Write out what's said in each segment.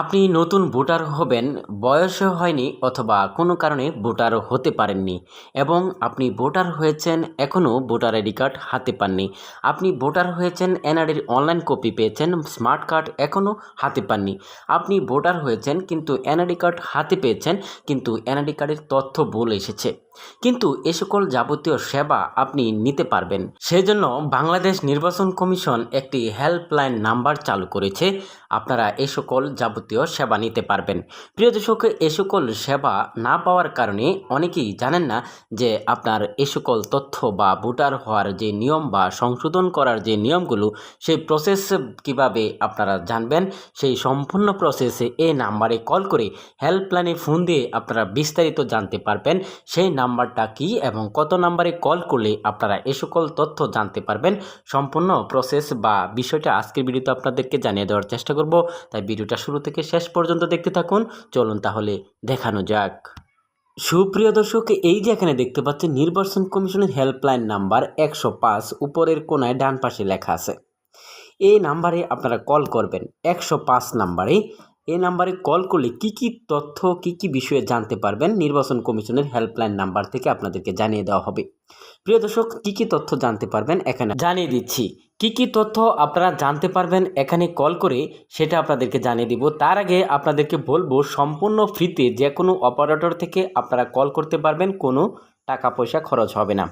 আপনি নতুন ভোটার হবেন, বয়সও হয়নি অথবা কোনো কারণে ভোটার হতে পারেননি এবং আপনি ভোটার হয়েছেন, এখনও ভোটার আইডি কার্ড হাতে পাননি। আপনি ভোটার হয়েছেন, এনআরডির অনলাইন কপি পেয়েছেন, স্মার্ট কার্ড এখনও হাতে পাননি। আপনি ভোটার হয়েছেন, কিন্তু এনআরডি কার্ড হাতে পেয়েছেন, কিন্তু এনআরডি কার্ডের তথ্য ভুল এসেছে। কিন্তু এ সকল যাবতীয় সেবা আপনি নিতে পারবেন। সেজন্য বাংলাদেশ নির্বাচন কমিশন একটি হেল্পলাইন নাম্বার চালু করেছে। আপনারা এ সকল যাবতীয় সেবা নিতে পারবেন। প্রিয় দর্শক, এ সকল সেবা না পাওয়ার কারণে অনেকেই জানেন না যে আপনার এ সকল তথ্য বা ভোটার হওয়ার যে নিয়ম বা সংশোধন করার যে নিয়মগুলো, সেই প্রসেস কীভাবে আপনারা জানবেন? সেই সম্পূর্ণ প্রসেসে এই নাম্বারে কল করে হেল্পলাইনে ফোন দিয়ে আপনারা বিস্তারিত জানতে পারবেন। সেই নাম্বারটা কি এবং কত নাম্বারে কল করলে আপনারা এ সকল তথ্য জানতে পারবেন? সম্পূর্ণ প্রসেস বা বিষয়টা আজকের ভিডিওতে আপনাদেরকে জানিয়ে দেওয়ার চেষ্টা করব। তাই ভিডিওটা শুরু থেকে শেষ পর্যন্ত দেখতে থাকুন। চলুন তাহলে দেখানো যাক। সুপ্রিয় দর্শক, এই যে এখানে দেখতে পাচ্ছেন, নির্বাচন কমিশনের হেল্পলাইন নাম্বার একশো পাঁচ, উপরের কোনায় ডান পাশে লেখা আছে। এই নাম্বারে আপনারা কল করবেন। একশো পাঁচ নাম্বারে এই নাম্বারে কল করলে কি কি তথ্য, কি কি বিষয়ে জানতে পারবেন নির্বাচন কমিশনের হেল্পলাইন নাম্বার থেকে আপনাদেরকে জানিয়ে দেওয়া হবে। প্রিয় দর্শক, কি কি তথ্য জানতে পারবেন এখানে জানিয়ে দিচ্ছি। কি কি তথ্য আপনারা জানতে পারবেন এখানে কল করে সেটা আপনাদেরকে জানিয়ে দিব। তার আগে আপনাদেরকে বলব, সম্পূর্ণ ফ্রিতে যে কোনো অপারেটর থেকে আপনারা কল করতে পারবেন, কোনো টাকা পয়সা খরচ হবে না।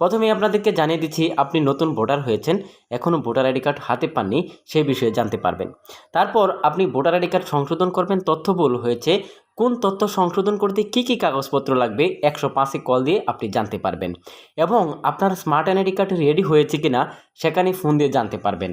প্রথমে আপনাদেরকে জানিয়ে দিচ্ছি, আপনি নতুন ভোটার হয়েছেন, এখনও ভোটার আইডি কার্ড হাতে পাননি সেই বিষয়ে জানতে পারবেন। তারপর আপনি ভোটার আইডি কার্ড সংশোধন করবেন, তথ্য ভুল হয়েছে কোন তথ্য সংশোধন করতে কি কি কাগজপত্র লাগবে, একশো পাঁচে কল দিয়ে আপনি জানতে পারবেন। এবং আপনার স্মার্ট এনআইডি কার্ড রেডি হয়েছে কি না সেখানে ফোন দিয়ে জানতে পারবেন।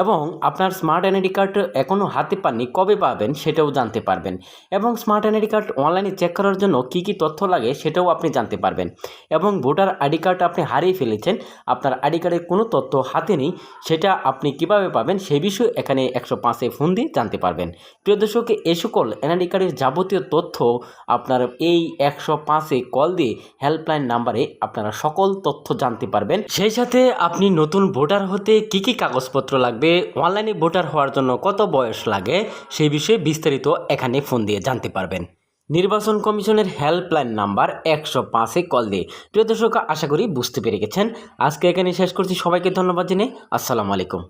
এবং আপনার স্মার্ট এনআইডি কার্ড এখনও হাতে পাননি, কবে পাবেন সেটাও জানতে পারবেন। এবং স্মার্ট এনআইডি কার্ড অনলাইনে চেক করার জন্য কি কি তথ্য লাগে সেটাও আপনি জানতে পারবেন। এবং ভোটার আইডি কার্ড আপনি হারিয়ে ফেলেছেন, আপনার আইডি কার্ডের কোনো তথ্য হাতে নেই, সেটা আপনি কীভাবে পাবেন সেই বিষয়ে এখানে একশো পাঁচে ফোন দিয়ে জানতে পারবেন। প্রিয় দর্শক এ সকল এনআইডি কার্ডের যাবতীয় তথ্য আপনার এই একশো পাঁচে কল দিয়ে হেল্পলাইন নাম্বারে আপনারা সকল তথ্য জানতে পারবেন। সেই সাথে আপনি নতুন ভোটার হতে কি কি কাগজপত্র লাগবে অনলাইনে ভোটার হওয়ার জন্য কত বয়স লাগে, সেই বিষয়ে বিস্তারিত এখানে ফোন দিয়ে জানতে পারবেন। নির্বাচন কমিশনের হেল্পলাইন নাম্বার একশো পাঁচে কল দিয়ে। প্রিয় দর্শক, আশা করি বুঝতে পেরে গেছেন। আজকে এখানে শেষ করছি। সবাইকে ধন্যবাদ জানিয়ে আসসালামু আলাইকুম।